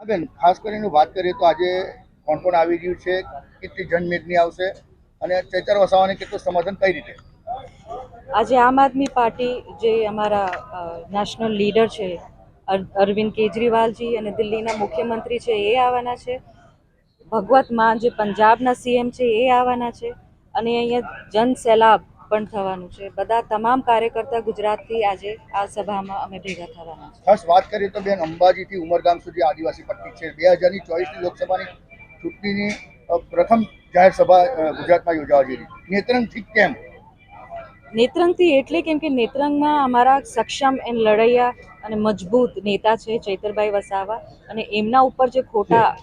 હા બેન, ખાસ કરીને વાત કરીએ તો આજે કોણ કોણ આવી રહ્યું છે, કેટલી જનમેદની આવશે અને ચૈતર વસાવાને કેટલું સમર્થન કઈ રીતે? આજે આમ આદમી પાર્ટી જે અમારા નેશનલ લીડર છે અરવિંદ કેજરીવાલજી અને દિલ્હીના મુખ્યમંત્રી છે, એ આવવાના છે. ભગવત માન જે પંજાબના સીએમ છે, એ આવવાના છે. અને અહીંયા જન સૈલાબ પણ થવાનું છે. બધા તમામ કાર્યકર્તા ગુજરાતથી આજે આ સભામાં અમે ભેગા થવાના છે. ખાસ વાત કરીએ તો બેન અંબાજીથી ઉમરગામ સુધી આદિવાસી પટ્ટી છે. બે હજારની ચોવીસની લોકસભાની ચૂંટણીની પ્રથમ જાહેર સભા ગુજરાતમાં યોજાવા જઈ રહી નેત્રંગથી કેમ? નેત્રંગથી એટલે કેમ કે નેત્રંગમાં અમારા સક્ષમ એન્ડ લડૈયા અને મજબૂત નેતા છે ચૈતરભાઈ વસાવા અને એમના ઉપર જે ખોટા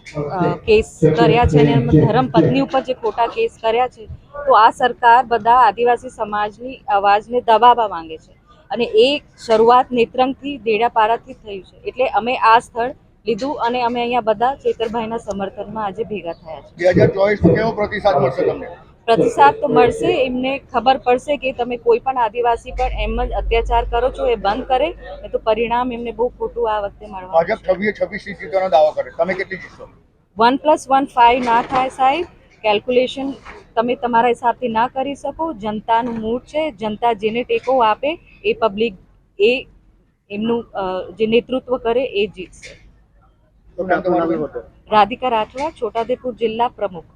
કેસ કર્યા છે અને એમના પત્ની ઉપર જે ખોટા કેસ કર્યા છે, તો આ સરકાર બધા આદિવાસી સમાજની અવાજને દબાવવા માંગે છે. અને એ શરૂઆત નેત્રંગથી દેડાપારાથી થયું છે. એટલે અમે આ સ્થળ લીધું અને અમે અહીંયા બધા ચેતરભાઈના સમર્થનમાં આજે ભેગા થયા છે. બે હજાર ચોવીસ કેવો પ્રતિસાદ મળશે તમને? પ્રતિસાદ તો મળશે. એમને ખબર પડશે કે તમે કોઈ પણ આદિવાસી પર એમ જ અત્યાચાર કરો છો એ બંધ કરે એ તો પરિણામ એમને બહુ ખોટું આ વખતે ભાજપ મળવાનું છવ્વીસ છવ્વીસ સીટ જીતવાનો દાવો કરે. તમે કેટલી જીતશો? વન પ્લસ વન ફાઇવ ના થાય સાહેબ. કેલ્ક્યુલેશન તમે તમારા હિસાબથી ના કરી શકો. જનતાનું મૂડ છે. જનતા જેને ટેકો આપે એ પબ્લિક એ એમનું જે નેતૃત્વ કરે એ જીતશે. રાધિકા રાઠવા છોટાદેપુર જિલ્લા પ્રમુખ.